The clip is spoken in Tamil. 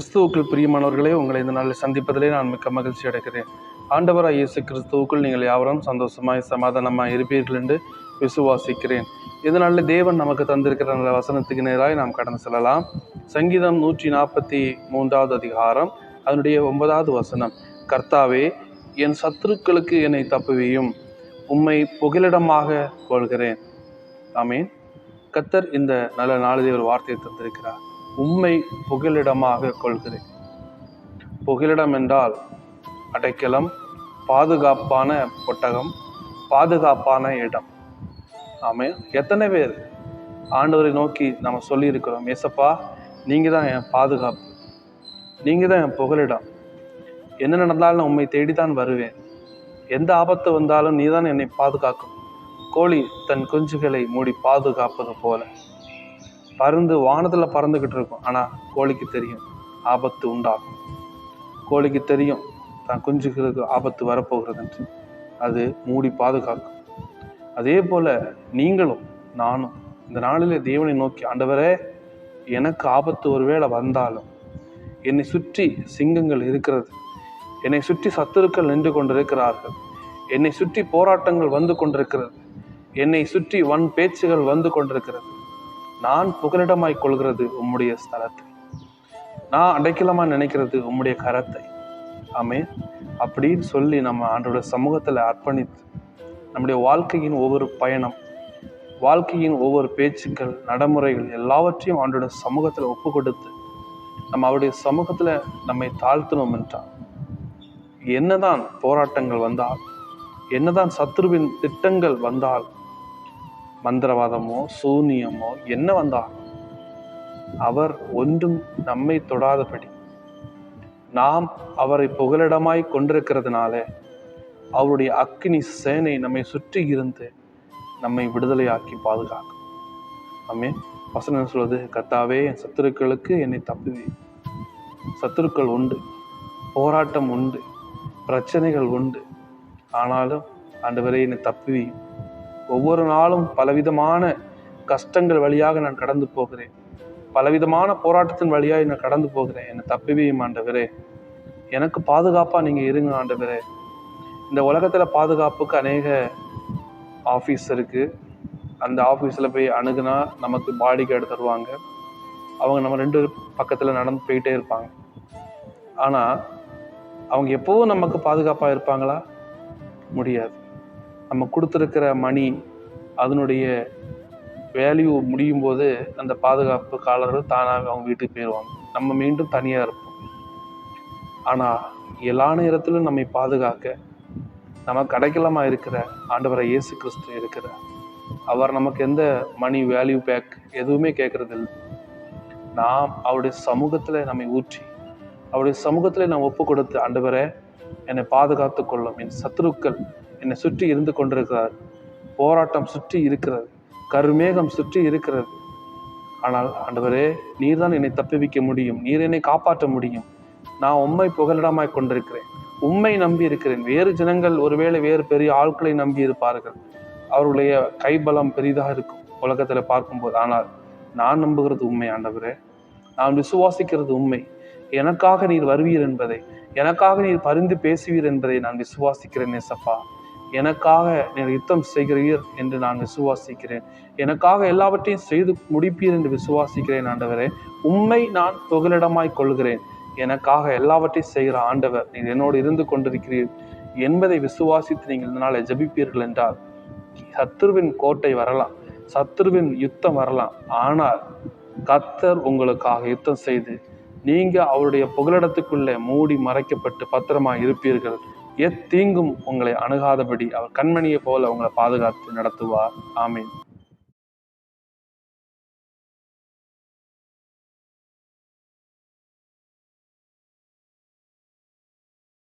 கிறிஸ்துவுக்குள் பிரியமானவர்களே உங்களை இந்த நாளில் சந்திப்பதிலே நான் மிக்க மகிழ்ச்சி அடைகிறேன். ஆண்டவராக இயேசு கிறிஸ்துவுக்குள் நீங்கள் யாவரும் சந்தோஷமாய் சமாதானமாக இருப்பீர்கள் என்று விசுவாசிக்கிறேன். இதனால தேவன் நமக்கு தந்திருக்கிற நல்ல வசனத்துக்கு நேராக நாம் கடந்து செல்லலாம். சங்கீதம் நூற்றி நாற்பத்தி மூன்றாவது அதிகாரம் அதனுடைய ஒன்பதாவது வசனம் கர்த்தாவே என் சத்துருக்களுக்கு என்னை தப்புவியும் உம்மை புகலிடமாக கொள்கிறேன். ஆமீன். கத்தர் இந்த நல்ல நாளிலே ஒரு வார்த்தையை தந்திருக்கிறார். உம்மை புகலிடமாக கொள்கிறேன். புகலிடம் என்றால் அடைக்கலம் பாதுகாப்பான ஒட்டகம் பாதுகாப்பான இடம். ஆமே எத்தனை பேர் ஆண்டவரை நோக்கி நம்ம சொல்லியிருக்கிறோம் ஏசப்பா நீங்கள் தான் என் பாதுகாப்பு. நீங்கள் தான் என் புகலிடம். என்ன நடந்தாலும் உண்மை தேடித்தான் வருவேன். எந்த ஆபத்து வந்தாலும் நீ தான் என்னை பாதுகாக்கும். கோழி தன் குஞ்சுகளை மூடி பாதுகாப்பது போல. பருந்து வானத்தில் பறந்துக்கிட்டு இருக்கும். ஆனால் கோழிக்கு தெரியும் ஆபத்து உண்டாகும். கோழிக்கு தெரியும் தான் குஞ்சுகளுக்கு ஆபத்து வரப்போகிறதுன்ட்டு அது மூடி பாதுகாக்கும். அதே போல் நீங்களும் நானும் இந்த நாளிலே தேவனை நோக்கி ஆண்டவரே எனக்கு ஆபத்து ஒருவேளை வந்தாலும் என்னை சுற்றி சிங்கங்கள் இருக்கிறது. என்னை சுற்றி சத்துருக்கள் நின்று கொண்டிருக்கிறார்கள். என்னை சுற்றி போராட்டங்கள் வந்து கொண்டிருக்கிறது. என்னை சுற்றி வன் பேச்சுகள் வந்து கொண்டிருக்கிறது. நான் புகலிடமாய் கொள்கிறது உம்முடைய ஸ்தலத்தை. நான் அடைக்கலமா நினைக்கிறது உம்முடைய கரத்தை. ஆமே அப்படின்னு சொல்லி நம்ம ஆண்டோட சமூகத்தில் அர்ப்பணித்து நம்முடைய வாழ்க்கையின் ஒவ்வொரு பயணம் வாழ்க்கையின் ஒவ்வொரு பேச்சுக்கள் நடைமுறைகள் எல்லாவற்றையும் ஆண்டோட சமூகத்தில் ஒப்பு கொடுத்து நம்ம அவருடைய சமூகத்தில் நம்மை தாழ்த்தணும் என்றால் என்னதான் போராட்டங்கள் வந்தால் என்னதான் சத்ருவின் திட்டங்கள் வந்தால் மந்திரவாதமோ சூனியமோ என்ன வந்தாலும் அவர் ஒன்றும் நம்மை தொடாதபடி. நாம் அவரை புகலிடமாய் கொண்டிருக்கிறதுனால அவருடைய அக்னி சேனை நம்மை சுற்றி இருந்து நம்மை விடுதலையாக்கி பாதுகாக்கும். ஆமே வசனம் சொல்வது கத்தாவே என் சத்துருக்களுக்கு என்னை தப்புவே. சத்துருக்கள் உண்டு போராட்டம் உண்டு பிரச்சனைகள் உண்டு. ஆனாலும் ஆண்டவரே என்னை தப்புவியும் ஒவ்வொரு நாளும் பலவிதமான கஷ்டங்கள் வழியாக நான் கடந்து போகிறேன். பலவிதமான போராட்டத்தின் வழியாக நான் கடந்து போகிறேன். என்னை தப்பிவியும் ஆண்டவரே. எனக்கு பாதுகாப்பாக நீங்கள் இருங்க ஆண்டவரே. இந்த உலகத்தில் பாதுகாப்புக்கு அநேக ஆஃபீஸ் இருக்குது அந்த ஆஃபீஸில் போய் அணுகுனா நமக்கு பாடி எடுத்துருவாங்க தருவாங்க. அவங்க நம்ம ரெண்டு பக்கத்தில் நடந்து போயிட்டே இருப்பாங்க. ஆனால் அவங்க எப்போவும் நமக்கு பாதுகாப்பாக இருப்பாங்களா? முடியாது. நம்ம கொடுத்துருக்கிற மணி அதனுடைய வேல்யூ முடியும் போது அந்த பாதுகாப்பு காலர்கள் தானாக அவங்க வீட்டுக்கு போயிடுவாங்க நம்ம மீண்டும் தனியாக இருப்போம். ஆனால் எல்லா நேரத்திலும் நம்மை பாதுகாக்க நமக்கு அடைக்கலமாக இருக்கிற ஆண்டவரை இயேசு கிறிஸ்து இருக்கிற அவர் நமக்கு எந்த மணி வேல்யூ பேக் எதுவுமே கேட்குறதில்லை. நாம் அவருடைய சமூகத்தில் நம்மை ஊற்றி அவருடைய சமூகத்தில் நான் ஒப்பு கொடுத்து ஆண்டவரை என்னை பாதுகாத்து கொள்ளும். என் சத்துருக்கள் என்னை சுற்றி இருந்து கொண்டிருக்கிறார். போராட்டம் சுற்றி இருக்கிறது. கருமேகம் சுற்றி இருக்கிறது. ஆனால் ஆண்டவரே நீர் தான் என்னை தப்பிவிக்க முடியும். நீர் என்னை காப்பாற்ற முடியும். நான் உண்மை புகலிடமாய் கொண்டிருக்கிறேன். உண்மை நம்பி இருக்கிறேன். வேறு ஜனங்கள் ஒருவேளை வேறு பெரிய ஆட்களை நம்பி இருப்பார்கள். அவர்களுடைய கைபலம் பெரிதாக இருக்கும். உலகத்தில் பார்க்கும்போது. ஆனால் நான் நம்புகிறது உண்மை ஆண்டவரே. நான் விசுவாசிக்கிறது உண்மை எனக்காக நீர் வருவீர் என்பதை எனக்காக நீர் பரிந்து பேசுவீர் என்பதை நான் விசுவாசிக்கிறேன் நேசப்பா எனக்காக நீர் யுத்தம் செய்கிறீர் என்று நான் விசுவாசிக்கிறேன். எனக்காக எல்லாவற்றையும் செய்து முடிப்பீர் என்று விசுவாசிக்கிறேன் ஆண்டவரே. உண்மை நான் புகலிடமாய் கொள்கிறேன் எனக்காக எல்லாவற்றையும் செய்கிற ஆண்டவர் நீர் என்னோடு இருந்து கொண்டிருக்கிறீர் என்பதை விசுவாசித்து நீங்கள் இதனால் ஜபிப்பீர்கள் என்றால் சத்ருவின் கோட்டை வரலாம் சத்ருவின் யுத்தம் வரலாம். ஆனால் கத்தர் உங்களுக்காக யுத்தம் செய்து நீங்க அவருடைய புகலிடத்துக்குள்ளே மூடி மறைக்கப்பட்டு பத்திரமா இருப்பீர்கள். எத்தீங்கும் உங்களை அணுகாதபடி அவர் கண்மணியை போல உங்களை பாதுகாத்து நடத்துவார். ஆமீன்.